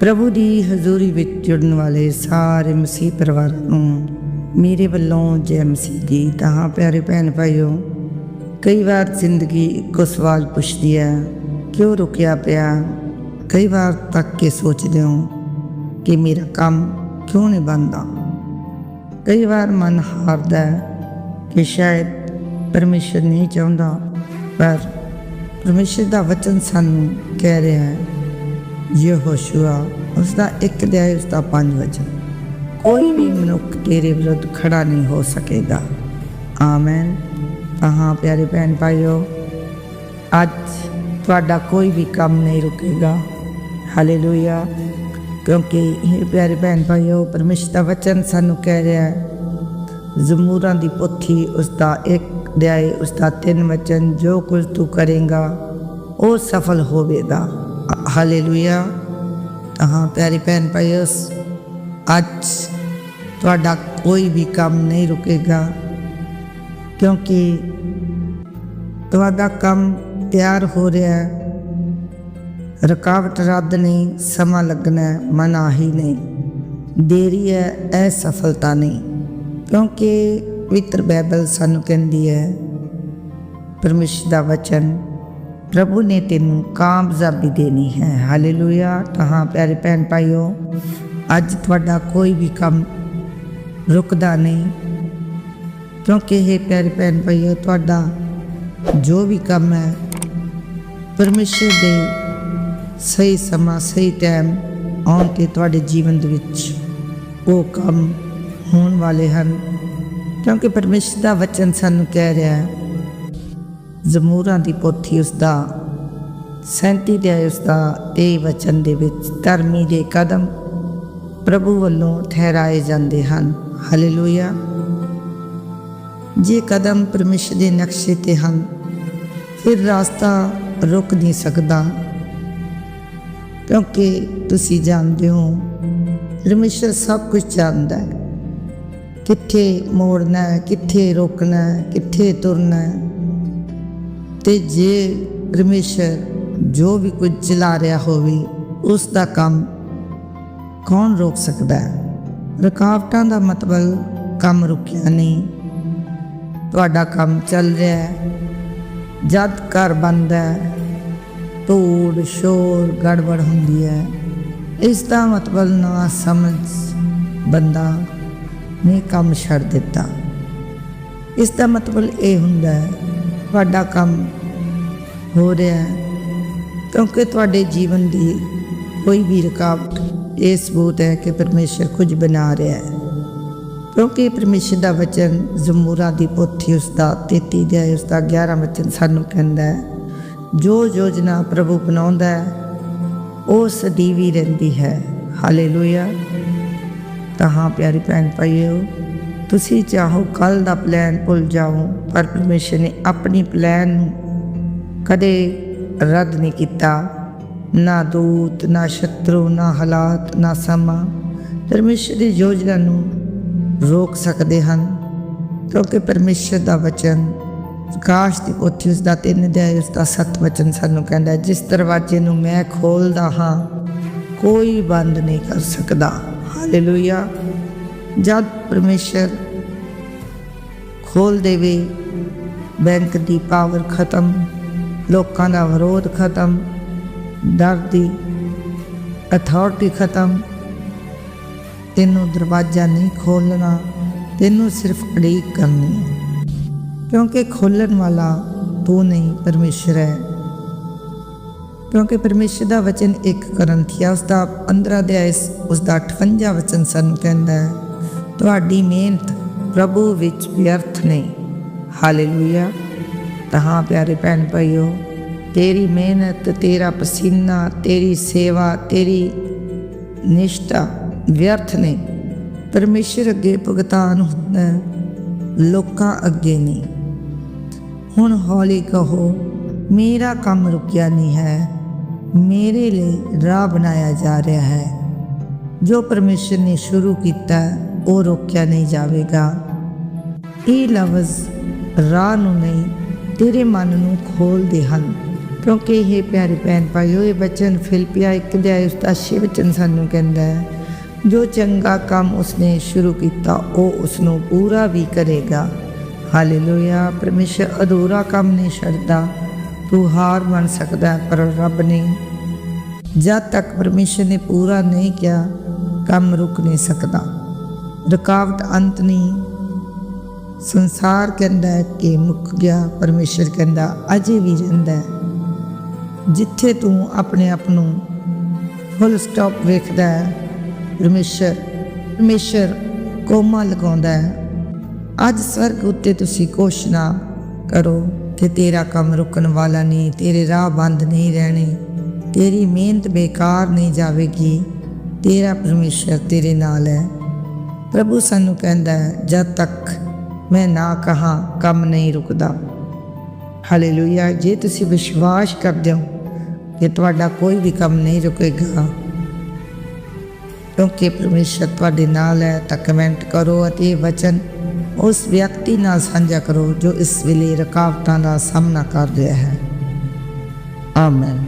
ਪ੍ਰਭੂ ਦੀ ਹਜ਼ੂਰੀ ਵਿੱਚ ਜੁੜਨ ਵਾਲੇ ਸਾਰੇ ਮਸੀਹ ਪਰਿਵਾਰ ਨੂੰ ਮੇਰੇ ਵੱਲੋਂ ਜੈ ਮਸੀਹ ਦੀ ਤਾਂ ਹਾਂ, ਪਿਆਰੇ ਭੈਣ ਭਾਈਓ, ਕਈ ਵਾਰ ਜ਼ਿੰਦਗੀ ਇੱਕੋ ਸਵਾਲ ਪੁੱਛਦੀ ਹੈ, ਕਿਉਂ ਰੁਕਿਆ ਪਿਆ? ਕਈ ਵਾਰ ਤੱਕ ਕੇ ਸੋਚਦੇ ਹੋ ਕਿ ਮੇਰਾ ਕੰਮ ਕਿਉਂ ਨਹੀਂ ਬਣਦਾ? ਕਈ ਵਾਰ ਮਨ ਹਾਰਦਾ ਹੈ ਕਿ ਸ਼ਾਇਦ ਪਰਮੇਸ਼ਰ ਨਹੀਂ ਚਾਹੁੰਦਾ, ਪਰ ਪਰਮੇਸ਼ਰ ਦਾ ਵਚਨ ਸਾਨੂੰ ਕਹਿ ਰਿਹਾ ਹੈ ਯਹੋਸ਼ੂਆ ਉਸ ਦਾ ਇੱਕ ਅਧਿਆਇ ਉਸ ਦਾ ਪੰਜ ਵਚਨ। ਕੋਈ ਵੀ ਮਨੁੱਖ ਤੇਰੇ ਵਿਰੁੱਧ ਖੜਾ ਨਹੀਂ ਹੋ ਸਕੇਗਾ। ਆਮੇਨ। ਤਾਂ ਹਾਂ ਪਿਆਰੇ ਭੈਣ ਭਾਈਓ, ਅੱਜ ਤੁਹਾਡਾ ਕੋਈ ਵੀ ਕੰਮ ਨਹੀਂ ਰੁਕੇਗਾ। ਹਾਲੇਲੂਇਆ। ਕਿਉਂਕਿ ਇਹ ਪਿਆਰੇ ਭੈਣ ਭਾਈਓ, ਪਰਮੇਸ਼ਰ ਦਾ ਵਚਨ ਸਾਨੂੰ ਕਹਿ ਰਿਹਾ ਹੈ, ਜ਼ਮੂਰਾਂ ਦੀ ਪੋਥੀ ਉਸ ਦਾ ਇੱਕ ਅਧਿਆਇ ਉਸ ਦਾ ਤਿੰਨ ਵਚਨ, ਜੋ ਕੁਝ ਤੂੰ ਕਰੇਗਾ, ਉਹ ਸਫਲ ਹੋਵੇਗਾ। ਹਾਲੇਲੂਇਆ ਹਾਂ ਪਿਆਰੀ ਭੈਣ ਭਾਈਓ ਅੱਜ ਤੁਹਾਡਾ ਕੋਈ ਵੀ ਕੰਮ ਨਹੀਂ ਰੁਕੇਗਾ ਕਿਉਂਕਿ ਤੁਹਾਡਾ ਕੰਮ ਤਿਆਰ ਹੋ ਰਿਹਾ ਹੈ। ਰੁਕਾਵਟ ਰੱਦ ਨਹੀਂ ਸਮਾਂ ਲੱਗਣਾ ਹੈ, ਮਨਾ ਹੀ ਨਹੀਂ। ਦੇਰੀ ਹੈ ਇਹ ਸਫਲਤਾ ਨਹੀਂ। ਕਿਉਂਕਿ ਪਵਿੱਤਰ ਬਾਈਬਲ ਸਾਨੂੰ ਕਹਿੰਦੀ ਹੈ ਪਰਮੇਸ਼ਰ ਦਾ ਵਚਨ ਪ੍ਰਭੂ ਨੇ ਤੈਨੂੰ ਕਾਮਯਾਬੀ ਦੇਣੀ ਹੈ। ਹਾਲੇਲੂਇਆ ਤਾਂ ਹਾਂ ਪਿਆਰੇ ਭੈਣ ਭਾਈਓ, ਅੱਜ ਤੁਹਾਡਾ ਕੋਈ ਵੀ ਕੰਮ ਰੁਕਦਾ ਨਹੀਂ। ਕਿਉਂਕਿ ਇਹ ਪਿਆਰੇ ਭੈਣ ਭਾਈਓ, ਤੁਹਾਡਾ ਜੋ ਵੀ ਕੰਮ ਹੈ, ਪਰਮੇਸ਼ਰ ਦੇ ਸਹੀ ਸਮਾਂ, ਸਹੀ ਟਾਈਮ ਆਉਣ ਤੇ ਤੁਹਾਡੇ ਜੀਵਨ ਦੇ ਵਿੱਚ ਉਹ ਕੰਮ ਹੋਣ ਵਾਲੇ ਹਨ। ਕਿਉਂਕਿ ਪਰਮੇਸ਼ਰ ਦਾ ਵਚਨ ਸਾਨੂੰ ਕਹਿ ਰਿਹਾ ਹੈ ਜ਼ਮੂਰਾਂ ਦੀ ਪੋਥੀ ਉਸ ਦਾ 37 ਦੇ ਉਸ ਦਾ ਤੇ ਵਚਨ ਦੇ ਵਿੱਚ ਧਰਮੀ ਦੇ ਕਦਮ ਪ੍ਰਭੂ ਵੱਲੋਂ ਠਹਿਰਾਏ ਜਾਂਦੇ ਹਨ। ਹਾਲੇਲੂਇਆ। ਜੇ ਕਦਮ ਪਰਮੇਸ਼ਰ ਦੇ ਨਕਸ਼ੇ ਤੇ ਹਨ, ਫਿਰ ਰਾਸਤਾ ਰੁਕ ਨਹੀਂ ਸਕਦਾ। ਕਿਉਂਕਿ ਤੁਸੀਂ ਜਾਣਦੇ ਹੋ, ਪਰਮੇਸ਼ਰ ਸਭ ਕੁਝ ਜਾਣਦਾ ਹੈ। ਕਿੱਥੇ ਮੋੜਨਾ ਹੈ, ਕਿੱਥੇ ਰੋਕਣਾ ਹੈ, ਕਿੱਥੇ ਤੁਰਨਾ ਹੈ। ਤੇ ਜੇ ਪਰਮੇਸ਼ਰ ਜੋ ਵੀ ਕੁਝ ਚਲਾ ਰਿਹਾ ਹੋਵੇ, ਉਸ ਦਾ ਕੰਮ ਕੌਣ ਰੋਕ ਸਕਦਾ ਹੈ? ਰੁਕਾਵਟਾਂ ਦਾ ਮਤਲਬ ਕੰਮ ਰੁਕਿਆ ਨਹੀਂ। ਤੁਹਾਡਾ ਕੰਮ ਚੱਲ ਰਿਹਾ ਹੈ। ਜਦ ਘਰ ਬੰਦ ਹੈ, ਧੂੜ, ਸ਼ੋਰ, ਗੜਬੜ ਹੁੰਦੀ ਹੈ। ਇਸ ਦਾ ਮਤਲਬ ਨਾ ਸਮਝ ਬੰਦਾ ਨੇ ਕੰਮ ਛੱਡ ਦਿੱਤਾ। ਇਸ ਦਾ ਮਤਲਬ ਇਹ ਹੁੰਦਾ ਹੈ ਤੁਹਾਡਾ ਕੰਮ ਹੋ ਰਿਹਾ ਹੈ, ਕਿਉਂਕਿ ਤੁਹਾਡੇ ਜੀਵਨ ਦੀ ਕੋਈ ਵੀ ਰੁਕਾਵਟ ਇਹ ਸਬੂਤ ਹੈ ਕਿ ਪਰਮੇਸ਼ਰ ਕੁਝ ਬਣਾ ਰਿਹਾ ਹੈ। ਕਿਉਂਕਿ ਪਰਮੇਸ਼ਰ ਦਾ ਵਚਨ ਜ਼ਮੂਰਾ ਦੀ ਪੋਥੀ ਉਸ ਦਾ 33 ਦੇ ਉਸ ਦਾ 11 ਵਚਨ ਸਾਨੂੰ ਕਹਿੰਦਾ ਹੈ, ਜੋ ਯੋਜਨਾ ਪ੍ਰਭੂ ਬਣਾਉਂਦਾ ਹੈ, ਉਹ ਸਦੀਵੀ ਰਹਿੰਦੀ ਹੈ। ਹਾਲੇਲੂਇਆ। ਤਾਂ ਹਾਂ ਪਿਆਰੀ ਭੈਣ ਭਾਈਓ ਤੁਸੀਂ ਚਾਹੋ ਕੱਲ ਦਾ ਪਲਾਨ ਭੁੱਲ ਜਾਓ, ਪਰ ਪਰਮੇਸ਼ਰ ਨੇ ਆਪਣੀ ਪਲਾਨ ਨੂੰ ਕਦੇ ਰੱਦ ਨਹੀਂ ਕੀਤਾ। ਨਾ ਦੂਤ, ਨਾ ਸ਼ਤਰੂ, ਨਾ ਹਾਲਾਤ, ਨਾ ਸਮਾਂ। ਪਰਮੇਸ਼ਰ ਦੀ ਯੋਜਨਾ ਨੂੰ ਰੋਕ ਸਕਦੇ ਹਨ, ਕਿਉਂਕਿ ਪਰਮੇਸ਼ਰ ਦਾ ਵਚਨ ਪ੍ਰਕਾਸ਼ ਦੀ ਪੋਥੀ ਉਸ ਦਾ ਤਿੰਨ ਅਧਿਆਇ ਉਸ ਦਾ ਸੱਤ ਵਚਨ ਸਾਨੂੰ ਕਹਿੰਦਾ ਜਿਸ ਦਰਵਾਜ਼ੇ ਨੂੰ ਮੈਂ ਖੋਲਦਾ ਹਾਂ, ਕੋਈ ਬੰਦ ਨਹੀਂ ਕਰ ਸਕਦਾ। ਹਾਲੇਲੂਇਆ ਜਦ ਪਰਮੇਸ਼ਰ ਖੋਲ ਦੇਵੇ। ਬੈਂਕ ਦੀ ਪਾਵਰ ਖਤਮ, ਲੋਕਾਂ ਦਾ ਵਿਰੋਧ ਖਤਮ, ਡਰ ਦੀ ਅਥਾਰਟੀ ਖਤਮ। ਤੈਨੂੰ ਦਰਵਾਜ਼ਾ ਨਹੀਂ ਖੋਲਣਾ ਤੈਨੂੰ ਸਿਰਫ ਅੜੀਕ ਕਰਨੀ ਕਿਉਂਕਿ ਖੋਲਣ ਵਾਲਾ ਤੂੰ ਨਹੀਂ ਪਰਮੇਸ਼ਰ ਹੈ। ਕਿਉਂਕਿ ਪਰਮੇਸ਼ਰ ਦਾ ਵਚਨ ਇੱਕ ਕਰੰਥੀਆ ਉਸ ਦਾ 15 ਅਧਿਆਇ ਉਸ ਦਾ 58 ਵਚਨ ਸਾਨੂੰ ਕਹਿੰਦਾ ਹੈ, ਤੁਹਾਡੀ ਮਿਹਨਤ ਪ੍ਰਭੂ ਵਿੱਚ ਵਿਅਰਥ ਨਹੀਂ। ਹਾਲੇਲੂਇਆ। ਤਾਂ ਹਾਂ ਪਿਆਰੇ ਭੈਣ ਭਾਈਓ, ਤੇਰੀ ਮਿਹਨਤ, ਤੇਰਾ ਪਸੀਨਾ, ਤੇਰੀ ਸੇਵਾ, ਤੇਰੀ ਨਿਸ਼ਠਾ ਵਿਅਰਥ ਨਹੀਂ। ਪਰਮੇਸ਼ਰ ਅੱਗੇ ਭੁਗਤਾਨ ਹੁੰਦਾ ਲੋਕਾਂ ਅੱਗੇ ਨਹੀਂ। ਹੁਣ ਹੌਲੀ ਕਹੋ, ਮੇਰਾ ਕੰਮ ਰੁਕਿਆ ਨਹੀਂ ਹੈ, ਮੇਰੇ ਲਈ ਰਾਹ ਬਣਾਇਆ ਜਾ ਰਿਹਾ ਹੈ। ਜੋ ਪਰਮੇਸ਼ਰ ਨੇ ਸ਼ੁਰੂ ਕੀਤਾ ਉਹ ਰੋਕਿਆ ਨਹੀਂ ਜਾਵੇਗਾ। ਇਹ ਲਫ਼ਜ਼ ਰਾਹ ਨੂੰ ਨਹੀਂ, ਤੇਰੇ ਮਨ ਨੂੰ ਖੋਲਦੇ ਹਨ। ਕਿਉਂਕਿ ਇਹ ਪਿਆਰੇ ਭੈਣ ਭਾਈਓ, ਇਹ ਬਚਨ ਫਿਲਪੀਆ ਇੱਕ ਅਧਿਆਇ ਉਸ ਦਾ ਛੇ ਵਚਨ ਸਾਨੂੰ ਕਹਿੰਦਾ ਹੈ, ਜੋ ਚੰਗਾ ਕੰਮ ਉਸਨੇ ਸ਼ੁਰੂ ਕੀਤਾ, ਉਹ ਉਸ ਨੂੰ ਪੂਰਾ ਵੀ ਕਰੇਗਾ। ਹਾਲੇਲੂਇਆ, ਪਰਮੇਸ਼ਰ ਅਧੂਰਾ ਕੰਮ ਨਹੀਂ ਛੱਡਦਾ, ਤੂੰ ਹਾਰ ਮੰਨ ਸਕਦਾ ਪਰ ਰੱਬ ਨੇ ਜਦ ਤੱਕ ਪਰਮੇਸ਼ਰ ਨੇ ਪੂਰਾ ਨਹੀਂ ਕਿਹਾ, ਕੰਮ ਰੁਕ ਨਹੀਂ ਸਕਦਾ। ਰੁਕਾਵਟ ਅੰਤ ਨਹੀਂ। ਸੰਸਾਰ ਕਹਿੰਦਾ ਕਿ ਮੁੱਕ ਗਿਆ, ਪਰਮੇਸ਼ਰ ਕਹਿੰਦਾ ਅਜੇ ਵੀ ਰਹਿੰਦਾ ਜਿੱਥੇ ਤੂੰ ਆਪਣੇ ਆਪ ਨੂੰ ਫੁੱਲ ਸਟਾਪ ਵੇਖਦਾ ਹੈ, ਪਰਮੇਸ਼ਰ ਪਰਮੇਸ਼ਰ ਕੋਮਾ ਲਗਾਉਂਦਾ ਹੈ। ਅੱਜ ਸਵਰਗ ਉੱਤੇ ਤੁਸੀਂ ਘੋਸ਼ਣਾ ਕਰੋ ਕਿ ਤੇਰਾ ਕੰਮ ਰੁਕਣ ਵਾਲਾ ਨਹੀਂ, ਤੇਰੇ ਰਾਹ ਬੰਦ ਨਹੀਂ ਰਹਿਣੇ, ਤੇਰੀ ਮਿਹਨਤ ਬੇਕਾਰ ਨਹੀਂ ਜਾਵੇਗੀ। ਤੇਰਾ ਪਰਮੇਸ਼ਰ ਤੇਰੇ ਨਾਲ ਹੈ। ਪ੍ਰਭੂ ਸਾਨੂੰ ਕਹਿੰਦਾ ਹੈ, ਜਦ ਤੱਕ ਮੈਂ ਨਾ ਕਹਾ, ਕੰਮ ਨਹੀਂ ਰੁਕਦਾ। ਹਾਲੇਲੂਇਆ ਜੇ ਤੁਸੀਂ ਵਿਸ਼ਵਾਸ ਕਰਦੇ ਹੋ ਕਿ ਤੁਹਾਡਾ ਕੋਈ ਵੀ ਕੰਮ ਨਹੀਂ ਰੁਕੇਗਾ, ਕਿਉਂਕਿ ਪਰਮੇਸ਼ਰ ਤੁਹਾਡੇ ਨਾਲ ਹੈ ਤਾਂ ਕਮੈਂਟ ਕਰੋ ਅਤੇ ਵਚਨ ਉਸ ਵਿਅਕਤੀ ਨਾਲ ਸਾਂਝਾ ਕਰੋ ਜੋ ਇਸ ਵੇਲੇ ਰੁਕਾਵਟਾਂ ਦਾ ਸਾਹਮਣਾ ਕਰ ਰਿਹਾ ਹੈ। ਆਮੇਨ